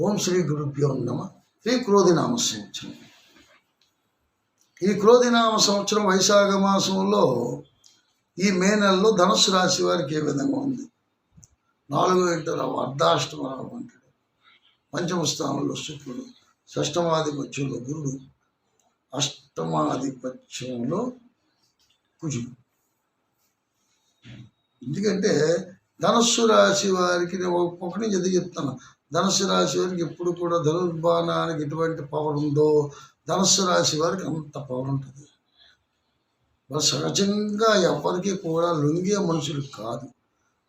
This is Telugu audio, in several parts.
ఓం శ్రీ గురుభ్యో నమ. శ్రీ క్రోధినామ సంవత్సరం. ఈ క్రోధినామ సంవత్సరం వైశాఖ మాసంలో ఈ మే నెలలో ధనుసు రాశి వారికి ఏ విధంగా ఉంది? నాలుగు గంటల అర్ధాష్టమ అంటాడు పంచమ స్థానంలో శుక్రుడు షష్టమాధిపత్యంలో గురుడు అష్టమాధిపత్యంలో కుజుడు. ఎందుకంటే ధనస్సు రాశి వారికి నేను ఒక- ఒకటి నుంచి ఎందుకు చెప్తాను ధనుసు రాశి వారికి ఎప్పుడు కూడా ధనుర్బాణానికి ఎటువంటి పవర్ ఉందో ధనుసు రాశి వారికి అంత పవర్ ఉంటుంది. వాళ్ళు సహజంగా ఎవరికి కూడా లొంగే మనుషులు కాదు.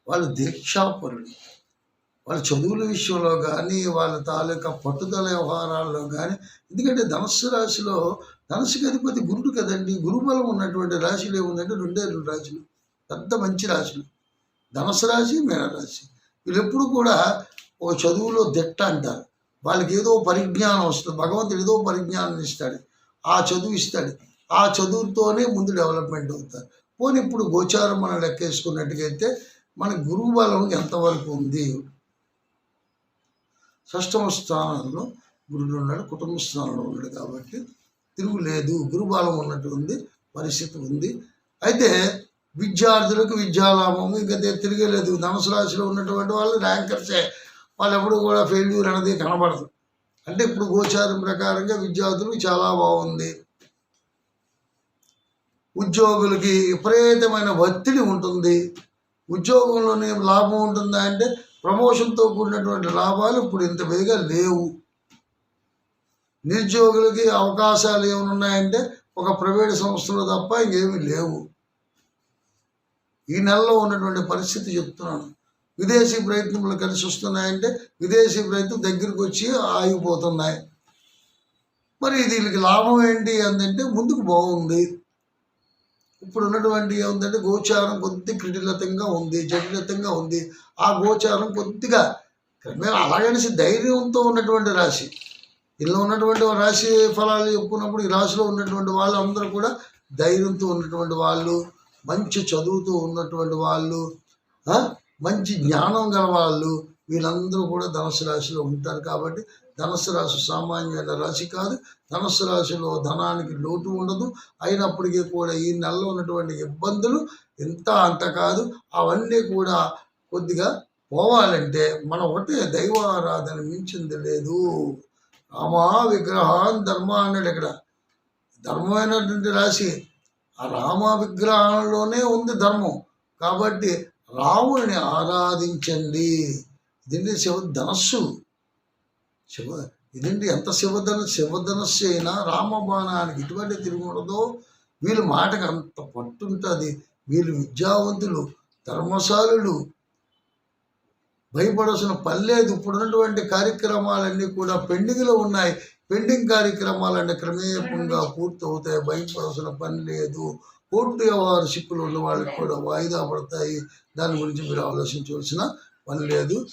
వాళ్ళు దీక్షాపరులు. వాళ్ళ చదువుల విషయంలో కానీ వాళ్ళ తాలూకా పట్టుదల వ్యవహారాల్లో కానీ ఎందుకంటే ధనస్సు రాశిలో ధనుసుకి అధిపతి గురుడు కదండి. గురుబలం ఉన్నటువంటి రాశిలో ఏముందంటే రెండే రెండు రాశులు. పెద్ద మంచి రాశులు. ధనుసు రాశి మేనరాశి వీళ్ళెప్పుడు కూడా ఓ చదువులో దిట్ట అంటారు. వాళ్ళకి ఏదో పరిజ్ఞానం వస్తుంది. భగవంతుడు ఏదో పరిజ్ఞానం ఇస్తాడు. ఆ చదువు ఇస్తాడు. ఆ చదువుతోనే ముందు డెవలప్మెంట్ అవుతారు. పోనీ ఇప్పుడు గోచారం మనం లెక్కేసుకున్నట్టుగైతే మన గురువు బలం ఎంతవరకు ఉంది? షష్టమ స్థానంలో గురుడు ఉన్నాడు. కుటుంబ స్థానంలో ఉన్నాడు కాబట్టి తిరుగులేదు. గురుబలం ఉన్నట్టు ఉంది. పరిస్థితి ఉంది. అయితే విద్యార్థులకు విద్యాలాభము. ఇంకా తిరగలేదు. ధనుసు రాశిలో ఉన్నటువంటి వాళ్ళు ర్యాంకర్సే. వాళ్ళు ఎప్పుడు కూడా ఫెయిల్యూర్ అనేది కనబడదు. అంటే ఇప్పుడు గోచారం ప్రకారంగా విద్యార్థులకు చాలా బాగుంది. ఉద్యోగులకి విపరీతమైన ఒత్తిడి ఉంటుంది. ఉద్యోగంలోనే లాభం ఉంటుందా అంటే ప్రమోషన్తో కూడినటువంటి లాభాలు ఇప్పుడు ఇంత వేగా లేవు. నిరుద్యోగులకి అవకాశాలు ఏమైనా ఉన్నాయంటే ఒక ప్రైవేట్ సంస్థలో తప్ప ఇంకేమీ లేవు. ఈ నెలలో ఉన్నటువంటి పరిస్థితి చెప్తున్నాను. విదేశీ ప్రయత్నములు కలిసి వస్తున్నాయంటే విదేశీ ప్రయత్నం దగ్గరికి వచ్చి ఆగిపోతున్నాయి. మరి దీనికి లాభం ఏంటి అందంటే ముందుకు బాగుంది ఇప్పుడు ఉన్నటువంటి ఏముందంటే గోచారం కొద్ది క్రిటిలతంగా ఉంది జటిలతంగా ఉంది. ఆ గోచారం కొద్దిగా మేము అలాగనేసి ధైర్యంతో ఉన్నటువంటి రాశి. ఇలా ఉన్నటువంటి రాశి ఫలాలు చెప్పుకున్నప్పుడు ఈ రాశిలో ఉన్నటువంటి వాళ్ళు అందరూ కూడా ధైర్యంతో ఉన్నటువంటి వాళ్ళు మంచి చదువుతూ ఉన్నటువంటి వాళ్ళు మంచి జ్ఞానం గల వాళ్ళు వీళ్ళందరూ కూడా ధనుసు రాశిలో ఉంటారు కాబట్టి ధనుసు రాశి సామాన్యమైన రాశి కాదు. ధనుసు రాశిలో ధనానికి లోటు ఉండదు. అయినప్పటికీ కూడా ఈ నెలలో ఉన్నటువంటి ఇబ్బందులు ఇంత అంత కాదు. అవన్నీ కూడా కొద్దిగా పోవాలంటే మన ఒకటే దైవారాధన మించింది లేదు. రామా విగ్రహాన్ ధర్మ అన్నాడు ఇక్కడ. ధర్మమైనటువంటి రాశి ఆ రామ విగ్రహంలోనే ఉంది ధర్మం. కాబట్టి రాముడిని ఆరాధించండి. ఇదండి శివ ధనస్సు? శివ ఇదండి ఎంత శివధన శివధనస్సు అయినా రామబాణానికి ఇటువంటి తిరుగుండదో వీళ్ళ మాటకు అంత పట్టుంటుంది. వీళ్ళు విద్యావంతులు ధర్మశాలులు. భయపడాల్సిన పని లేదు. ఇప్పుడున్నటువంటి కార్యక్రమాలన్నీ కూడా పెండింగ్లో ఉన్నాయి. పెండింగ్ కార్యక్రమాలన్నీ క్రమేపంగా పూర్తి అవుతాయి భయపడాల్సిన పని లేదు. కోర్టు వారు చిక్కులు ఉన్న వాళ్ళకి కూడా వాయిదా పడతాయి. దాని గురించి మీరు ఆలోచించవలసిన పని లేదు.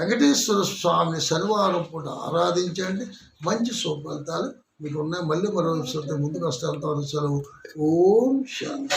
వెంకటేశ్వర స్వామిని శనివారం పూట ఆరాధించండి. మంచి సుఫలితాలు మీకు ఉన్నాయి మళ్ళీ మరో ముందుకు వస్తే సెలవు. ఓం శాంతి.